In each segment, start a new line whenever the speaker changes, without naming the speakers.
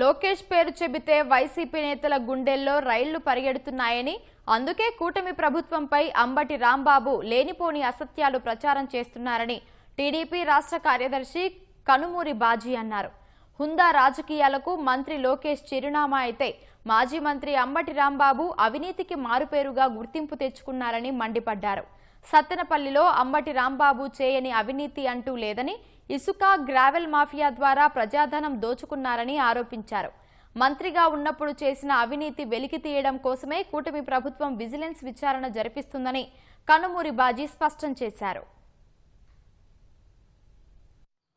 లోకేష్ పేరు చెబితే వైసీపీ నేతల గుండెల్లో రైళ్ళు పరిగెడుతున్నాయని అందుకే కూటమి ప్రభుత్వంపై అంబటి రాంబాబు లేనిపోని అసత్యాలు ప్రచారం చేస్తున్నారని టీడీపీ రాష్ట్ర కార్యదర్శి కనుమూరి బాజీ అన్నారు. హుందా రాజకీయాలకు మంత్రి లోకేష్ చిరునామా అయితే మాజీ మంత్రి అంబటి రాంబాబు అవినీతికి మారుపేరుగా గుర్తింపు తెచ్చుకున్నారని మండిపడ్డారు. సత్తెనపల్లిలో అంబటి రాంబాబు చేయని అవినీతి అంటూ లేదని ఇసుక గ్రావెల్ మాఫియా ద్వారా ప్రజాధనం దోచుకున్నారని ఆరోపించారు. మంత్రిగా ఉన్నప్పుడు చేసిన అవినీతి వెలికి తీయడం కోసమే కూటమి ప్రభుత్వం విజిలెన్స్ విచారణ జరిపిస్తుందని కనుమూరి బాజీ స్పష్టం చేశారు.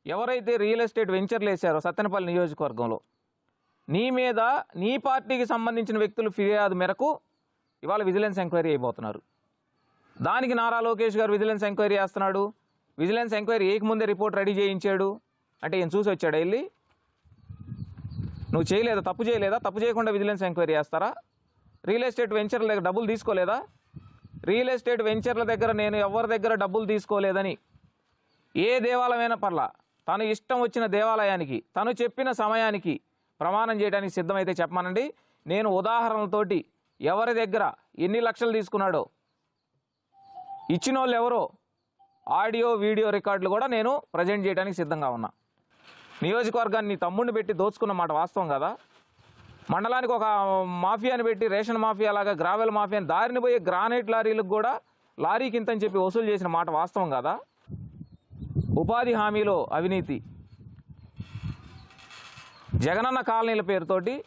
ఎవరైతే రియల్ ఎస్టేట్ వెంచర్లు వేశారో సత్తెనపల్లి నియోజకవర్గంలో నీ మీద నీ పార్టీకి సంబంధించిన వ్యక్తులు ఫిర్యాదు మేరకు ఇవాళ విజిలెన్స్ ఎంక్వైరీ అయిపోతున్నారు. దానికి నారా లోకేష్ గారు విజిలెన్స్ ఎంక్వైరీ చేస్తున్నాడు. విజిలెన్స్ ఎంక్వైరీ ఏకముందే రిపోర్ట్ రెడీ చేయించాడు. అంటే ఈయన చూసి వచ్చాడు వెళ్ళి. నువ్వు చేయలేదా? తప్పు చేయలేదా? తప్పు చేయకుండా విజిలెన్స్ ఎంక్వైరీ చేస్తారా? రియల్ ఎస్టేట్ వెంచర్ల దగ్గర డబ్బులు తీసుకోలేదా? రియల్ ఎస్టేట్ వెంచర్ల దగ్గర నేను ఎవరి దగ్గర డబ్బులు తీసుకోలేదని? ఏ దేవాలయమైనా పర్లా. తను ఇష్టం వచ్చిన దేవాలయానికి తను చెప్పిన సమయానికి ప్రమాణం చేయడానికి సిద్ధమైతే చెప్పమానండి. నేను ఉదాహరణలతోటి ఎవరి దగ్గర ఎన్ని లక్షలు తీసుకున్నాడో ఇచ్చిన వాళ్ళు ఎవరో ఆడియో వీడియో రికార్డులు కూడా నేను ప్రజెంట్ చేయడానికి సిద్ధంగా ఉన్నా. నియోజకవర్గాన్ని తమ్ముడిని పెట్టి దోచుకున్న మాట వాస్తవం కదా? మండలానికి ఒక మాఫియాని పెట్టి రేషన్ మాఫియా లాగా గ్రావెల్ మాఫియాని దారిని పోయే గ్రానైట్ లారీలకు కూడా లారీకి ఇంతని చెప్పి వసూలు చేసిన మాట వాస్తవం కదా? ఉపాధి హామీలో అవినీతి. జగనన్న కాలనీల పేరుతోటి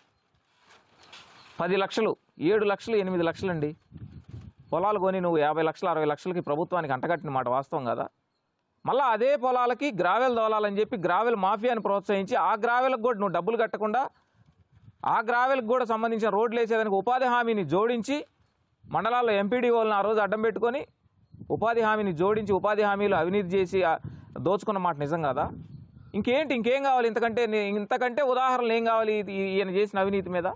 పది లక్షలు ఏడు లక్షలు ఎనిమిది లక్షలండి. పొలాలు కొని నువ్వు యాభై లక్షలు అరవై లక్షలకి ప్రభుత్వానికి అంటగట్టిన మాట వాస్తవం కదా? మళ్ళీ అదే పొలాలకి గ్రావెల్ దోలాలని చెప్పి గ్రావెల్ మాఫియాని ప్రోత్సహించి ఆ గ్రావెల్కి కూడా నువ్వు డబ్బులు కట్టకుండా ఆ గ్రావెల్కి కూడా సంబంధించిన రోడ్లు వేసేదానికి ఉపాధి హామీని జోడించి మండలాల్లో ఎంపీడీఓలను ఆ రోజు అడ్డం పెట్టుకొని ఉపాధి హామీని జోడించి ఉపాధి హామీలు అవినీతి చేసి దోచుకున్న మాట నిజం కదా? ఇంకేంటి ఇంకేం కావాలి? ఇంతకంటే ఇంతకంటే ఉదాహరణలు ఏం కావాలి ఇది- ఈయన చేసిన అవినీతి మీద?